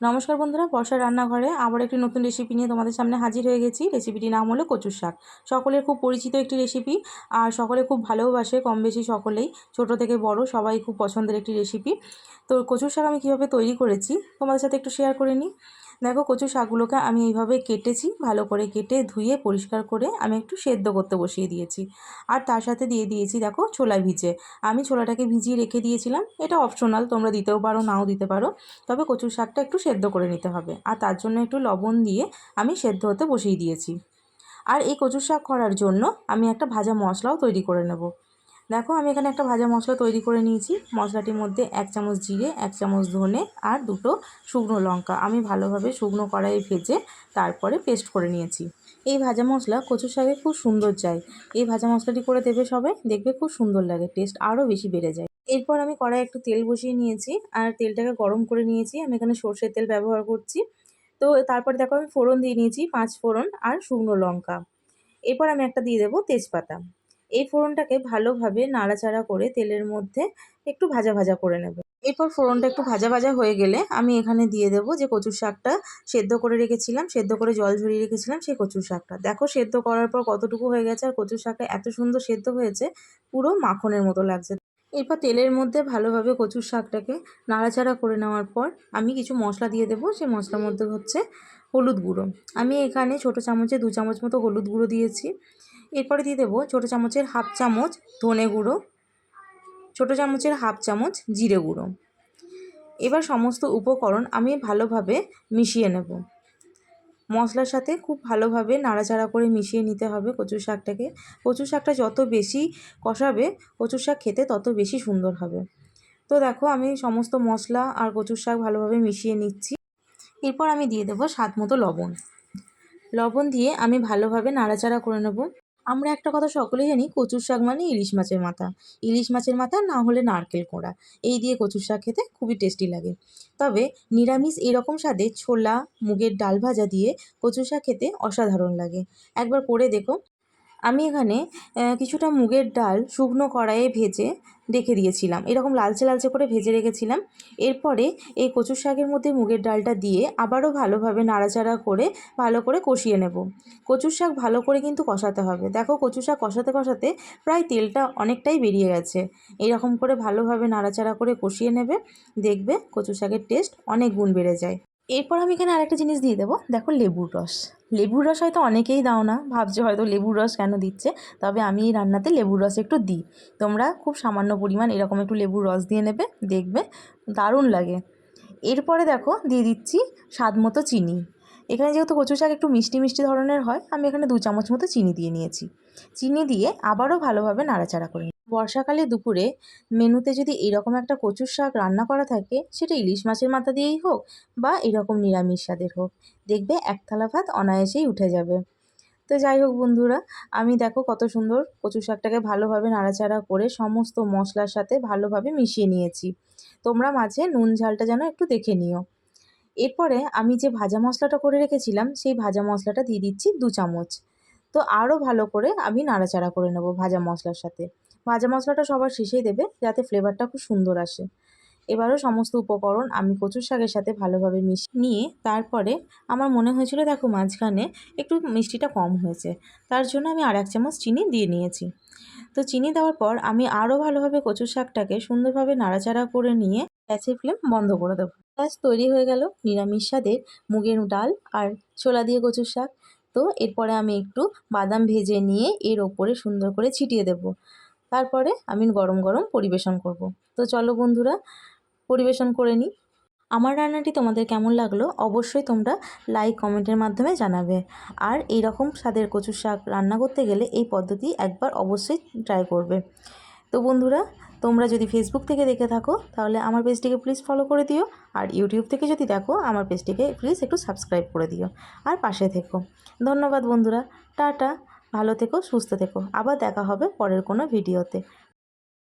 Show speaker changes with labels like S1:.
S1: নমস্কার বন্ধুরা, বর্ষার রান্নাঘরে আবার একটি নতুন রেসিপি নিয়ে তোমাদের সামনে হাজির হয়ে গেছি। রেসিপিটির নাম হলো কচুর শাক। সকলের খুব পরিচিত একটি রেসিপি আর সকলে খুব ভালোবাসে কম বেশি সকলেই। ছোট থেকে বড়, সবাই খুব পছন্দের একটি রেসিপি তো কচুর শাক আমি কীভাবে তৈরি করেছি, তোমাদের সাথে একটু শেয়ার করে নিই। দেখো কচু শাকগুলোকে আমি এইভাবে কেটেছি, ভালো করে কেটে ধুয়ে পরিষ্কার করে আমি একটু সেদ্ধ করতে বসিয়ে দিয়েছি। আর তার সাথে দিয়ে দিয়েছি দেখো ছোলা ভিজে। আমি ছোলাটাকে ভিজিয়ে রেখে দিয়েছিলাম। এটা অপশনাল তোমরা দিতেও পারো, নাও দিতে পারো। তবে কচুর শাকটা একটু সেদ্ধ করে নিতে হবে। আর তার জন্য একটু লবণ দিয়ে আমি সেদ্ধ হতে বসিয়ে দিয়েছি। আর এই কচুর শাক করার জন্য আমি একটা ভাজা মশলাও তৈরি করে নেব। দেখো, আমি এখানে একটা ভাজা মশলা তৈরি করে নিয়েছি। মশলাটির মধ্যে এক চামচ জিরে, এক চামচ ধনে আর দুটো শুকনো লঙ্কা। আমি ভালোভাবে শুকনো কড়াইয়ে ভেজে তারপরে পেস্ট করে নিয়েছি। এই ভাজা মশলা কচু শাকে খুব সুন্দর যায়। এই ভাজা মশলাটি করে দেবে সবাই, দেখবে খুব সুন্দর লাগে, টেস্ট আরও বেশি বেড়ে যায়। এরপর আমি কড়াই একটু তেল বসিয়ে নিয়েছি আর তেলটাকে গরম করে নিয়েছি। আমি এখানে সর্ষের তেল ব্যবহার করছি। তো তারপর দেখো, আমি ফোড়ন দিয়ে নিয়েছি পাঁচ ফোড়ন আর শুকনো লঙ্কা। এরপর আমি একটা দিয়ে দেবো তেজপাতা। এই ফোড়নটাকে ভালোভাবে নাড়াচাড়া করে তেলের মধ্যে একটু ভাজা ভাজা করে নেব। এরপর ফোড়নটা একটু ভাজা ভাজা হয়ে গেলে আমি এখানে দিয়ে দেবো যে কচুর শাকটা সেদ্ধ করে রেখেছিলাম, সেদ্ধ করে জল ঝরিয়ে রেখেছিলাম সেই কচুর শাকটা। দেখো সেদ্ধ করার পর কতটুকু হয়ে গেছে আর কচুর শাকটা এত সুন্দর সেদ্ধ হয়েছে, পুরো মাখনের মতো লাগছে। এরপর তেলের মধ্যে ভালোভাবে কচুর শাকটাকে নাড়াচাড়া করে নেওয়ার পর আমি কিছু মশলা দিয়ে দেবো সেই মশলার মধ্যে হচ্ছে হলুদ গুঁড়ো। আমি এখানে ছোটো চামচে দু চামচ মতো হলুদ গুঁড়ো দিয়েছি। এরপরে দিয়ে দেবো ছোটো চামচের হাফ চামচ ধনে গুঁড়ো, ছোটো চামচের হাফ চামচ জিরে গুঁড়ো। এবার সমস্ত উপকরণ আমি ভালোভাবে মিশিয়ে নেব। মশলার সাথে খুব ভালোভাবে নাড়াচাড়া করে মিশিয়ে নিতে হবে কচু শাকটাকে। কচু শাকটা যত বেশি কষাবে কচু শাক খেতে তত বেশি সুন্দর হবে। তো দেখো আমি সমস্ত মশলা আর কচুর শাক ভালোভাবে মিশিয়ে নিচ্ছি। এরপর আমি দিয়ে দেবো স্বাদ মতো লবণ। লবণ দিয়ে আমি ভালোভাবে নাড়াচাড়া করে নেব। আমরা একটা কথা সকলেই জানি, কচুর শাক মানে ইলিশ মাছের মাথা। ইলিশ মাছের মাথা না হলে নারকেল কোঁড়া। এই দিয়ে কচুর শাক খেতে খুবই টেস্টি লাগে। তবে নিরামিষ এরকম স্বাদে ছোলা, মুগের ডাল ভাজা দিয়ে কচু শাক খেতে অসাধারণ লাগে। একবার করে দেখো। আমি এখানে কিছুটা মুগের ডাল শুকনো কড়াইয়ে ভেজে রেখে দিয়েছিলাম। এরকম লালচে লালচে করে ভেজে রেখেছিলাম। এরপরে এই কচু শাকের মধ্যে মুগের ডালটা দিয়ে আবারও ভালোভাবে নাড়াচাড়া করে, ভালো করে কষিয়ে নেব। কচুর শাক ভালো করে কিন্তু কষাতে হবে। দেখো কচু শাক কষাতে কষাতে প্রায় তেলটা অনেকটাই বেরিয়ে গেছে। এরকম করে ভালোভাবে নাড়াচাড়া করে কষিয়ে নেবে, দেখবে কচু শাকের টেস্ট অনেক গুণ বেড়ে যায়। এরপর আমি এখানে আরেকটা জিনিস দিয়ে দেবো। দেখো লেবুর রস। লেবুর রস হয়তো অনেকেই দাও না, ভাবছে হয়তো লেবুর রস কেন দিচ্ছে? তবে আমি এই রান্নাতে লেবুর রস একটু দিই। তোমরা খুব সামান্য পরিমাণ এরকম একটু লেবুর রস দিয়ে নেবে, দেখবে দারুণ লাগে। এরপরে দেখো দিয়ে দিচ্ছি স্বাদ মতো চিনি। এখানে যেহেতু কচু শাক একটু মিষ্টি মিষ্টি ধরনের হয়, আমি এখানে দু চামচ মতো চিনি দিয়ে নিয়েছি। চিনি দিয়ে আবারও ভালোভাবে নাড়াচাড়া করে বর্ষাকালে দুপুরে মেনুতে যদি এরকম একটা কচুর শাক রান্না করা থাকে, সেটা ইলিশ মাছের মাথা দিয়েই হোক বা এরকম নিরামিষ স্বাদের হোক, দেখবে এক থালা ভাত অনায়াসেই উঠে যাবে। তো যাই হোক বন্ধুরা, আমি দেখো কত সুন্দর কচু শাকটাকে ভালোভাবে নাড়াচাড়া করে সমস্ত মশলার সাথে ভালোভাবে মিশিয়ে নিয়েছি। তোমরা মাঝে নুন ঝালটা যেন একটু দেখে নিও। এরপরে আমি যে ভাজা মশলাটা করে রেখেছিলাম, সেই ভাজা মশলাটা দিয়ে দিচ্ছি দু চামচ। তো আরও ভালো করে আমি নাড়াচাড়া করে নেব ভাজা মশলার সাথে। ভাজা মশলাটা সবার শেষেই দেবে, যাতে ফ্লেভারটা খুব সুন্দর আসে। এবারও সমস্ত উপকরণ আমি কচুর শাকের সাথে ভালোভাবে মিশিয়ে নিয়ে তারপরে আমার মনে হয়েছিল, দেখো মাঝখানে একটু মিষ্টিটা কম হয়েছে। তার জন্য আমি আর এক চামচ চিনি দিয়ে নিয়েছি। তো চিনি দেওয়ার পর আমি আরও ভালোভাবে কচুর শাকটাকে সুন্দরভাবে নাড়াচাড়া করে নিয়ে গ্যাসের ফ্লেম বন্ধ করে দেবো। গ্যাস তৈরি হয়ে গেল নিরামিষ স্বাদের মুগের ডাল আর ছোলা দিয়ে কচুর শাক। তো এরপরে আমি একটু বাদাম ভেজে নিয়ে এর ওপরে সুন্দর করে ছিটিয়ে দেব। তারপরে আমি গরম গরম পরিবেশন করব। তো চলো বন্ধুরা পরিবেশন করে নিই। আমার রান্নাটি তোমাদের কেমন লাগল অবশ্যই তোমরা লাইক কমেন্টের মাধ্যমে জানাবে। আর এই রকম স্বাদের কচুর শাক রান্না করতে গেলে এই পদ্ধতি একবার অবশ্যই ট্রাই করবে। তো বন্ধুরা, তোমরা যদি ফেসবুক থেকে দেখে থাকো, তাহলে আমার পেজটিকে প্লিজ ফলো করে দিও। আর ইউটিউব থেকে যদি দেখো, আমার পেজটিকে প্লিজ একটু সাবস্ক্রাইব করে দিও। আর পাশে থেকো। ধন্যবাদ বন্ধুরা। টাটা। ভালো থেকো, সুস্থ থেকো। আবার দেখা হবে পরের কোনো ভিডিওতে